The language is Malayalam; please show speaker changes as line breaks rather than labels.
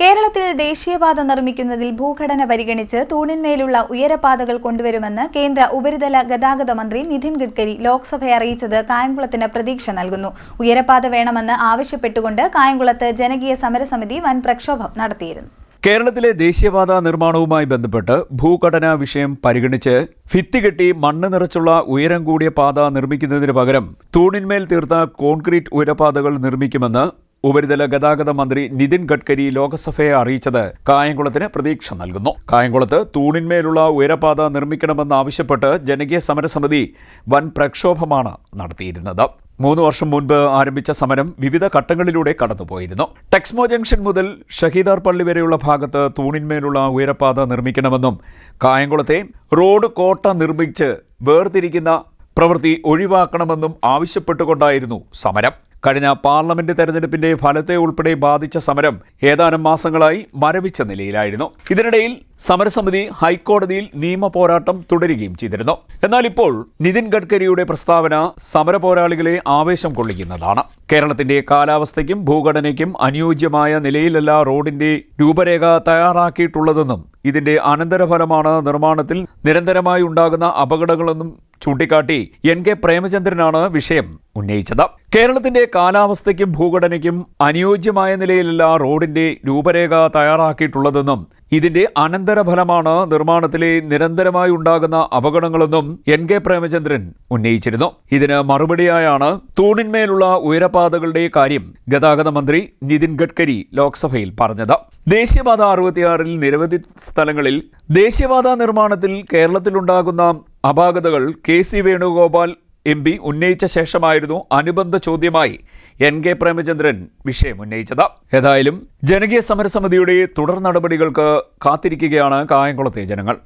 കേരളത്തിൽ ദേശീയപാത നിർമ്മിക്കുന്നതിൽ ഭൂഘടന പരിഗണിച്ച് തൂണിന്മേലുള്ള ഉയരപാതകൾ കൊണ്ടുവരുമെന്ന് കേന്ദ്ര ഉപരിതല ഗതാഗത മന്ത്രി നിതിൻ ഗഡ്കരി ലോക്സഭയെ അറിയിച്ചത് കായംകുളത്തിന് പ്രതീക്ഷ നൽകുന്നു. ഉയരപാത വേണമെന്ന് ആവശ്യപ്പെട്ടുകൊണ്ട് കായംകുളത്ത് ജനകീയ സമരസമിതി വൻ പ്രക്ഷോഭം നടത്തിയിരുന്നു.
കേരളത്തിലെ ദേശീയപാത നിർമ്മാണവുമായി ബന്ധപ്പെട്ട് ഭൂഘടനാ വിഷയം പരിഗണിച്ച് ഭിത്തി കെട്ടി മണ്ണ് നിറച്ചുള്ള ഉയരം കൂടിയ പാത നിർമ്മിക്കുന്നതിന് പകരം തൂണിന്മേൽ തീർത്ത കോൺക്രീറ്റ് ഉയരപാതകൾ നിർമ്മിക്കുമെന്ന് ഉപരിതല ഗതാഗത മന്ത്രി നിതിൻ ഗഡ്കരി ലോക്സഭയെ അറിയിച്ചത് കായംകുളത്തിന് പ്രതീക്ഷ നൽകുന്നു. കായംകുളത്ത് തൂണിന്മേലുള്ള ഉയരപാത നിർമ്മിക്കണമെന്നാവശ്യപ്പെട്ട് ജനകീയ സമരസമിതി വൻ പ്രക്ഷോഭമാണ് നടത്തിയിരുന്നത്. മൂന്ന് വർഷം മുൻപ് ആരംഭിച്ച സമരം വിവിധ ഘട്ടങ്ങളിലൂടെ കടന്നുപോയിരുന്നു. ടെക്സ്മോ ജംഗ്ഷൻ മുതൽ ഷഹീദാർ പള്ളി വരെയുള്ള ഭാഗത്ത് തൂണിന്മേലുള്ള ഉയരപാത നിർമ്മിക്കണമെന്നും കായംകുളത്തെ റോഡ് കോട്ട നിർമ്മിച്ച് വേർതിരിക്കുന്ന പ്രവൃത്തി ഒഴിവാക്കണമെന്നും ആവശ്യപ്പെട്ടുകൊണ്ടായിരുന്നു സമരം. കഴിഞ്ഞ പാർലമെന്റ് തെരഞ്ഞെടുപ്പിന്റെ ഫലത്തെ ഉൾപ്പെടെ ബാധിച്ച സമരം ഏതാനും മാസങ്ങളായി മരവിച്ച നിലയിലായിരുന്നു. ഇതിനിടയിൽ സമരസമിതി ഹൈക്കോടതിയിൽ നിയമ പോരാട്ടം തുടരുകയും ചെയ്തിരുന്നു. എന്നാൽ ഇപ്പോൾ നിതിൻ ഗഡ്കരിയുടെ പ്രസ്താവന സമര പോരാളികളെ ആവേശം കൊള്ളിക്കുന്നതാണ്. കേരളത്തിന്റെ കാലാവസ്ഥയ്ക്കും ഭൂഘടനയ്ക്കും അനുയോജ്യമായ നിലയിലല്ല റോഡിന്റെ രൂപരേഖ തയ്യാറാക്കിയിട്ടുള്ളതെന്നും ഇതിന്റെ അനന്തരഫലമാണ് നിർമ്മാണത്തിൽ നിരന്തരമായി ഉണ്ടാകുന്ന അപകടങ്ങളെന്നും ചൂണ്ടിക്കാട്ടി എൻ കെ പ്രേമചന്ദ്രനാണ് വിഷയം ഉന്നയിച്ചത്. കേരളത്തിന്റെ കാലാവസ്ഥയ്ക്കും ഭൂഘടനയ്ക്കും അനുയോജ്യമായ നിലയിലല്ല റോഡിന്റെ രൂപരേഖ തയ്യാറാക്കിയിട്ടുള്ളതെന്നും ഇതിന്റെ അനന്തരഫലമാണ് നിർമ്മാണത്തിലെ നിരന്തരമായി ഉണ്ടാകുന്ന അപകടങ്ങളെന്നും എൻ കെ പ്രേമചന്ദ്രൻ ഉന്നയിച്ചിരുന്നു. ഇതിന് മറുപടിയായാണ് തൂണിന്മേലുള്ള ഉയരപാതകളുടെ കാര്യം ഗതാഗത മന്ത്രി നിതിൻ ഗഡ്കരി ലോക്സഭയിൽ പറഞ്ഞത്. ദേശീയപാത അറുപത്തിയാറിൽ നിരവധി സ്ഥലങ്ങളിൽ ദേശീയപാത നിർമ്മാണത്തിൽ കേരളത്തിലുണ്ടാകുന്ന അപാകതകൾ K C Venugopal M P ഉന്നയിച്ച ശേഷമായിരുന്നു അനുബന്ധ ചോദ്യമായി എൻ കെ പ്രേമചന്ദ്രൻ വിഷയം ഉന്നയിച്ചത്. ഏതായാലും ജനകീയ സമരസമിതിയുടെ തുടർ നടപടികൾക്ക് കാത്തിരിക്കുകയാണ് കായംകുളത്തെ ജനങ്ങൾ.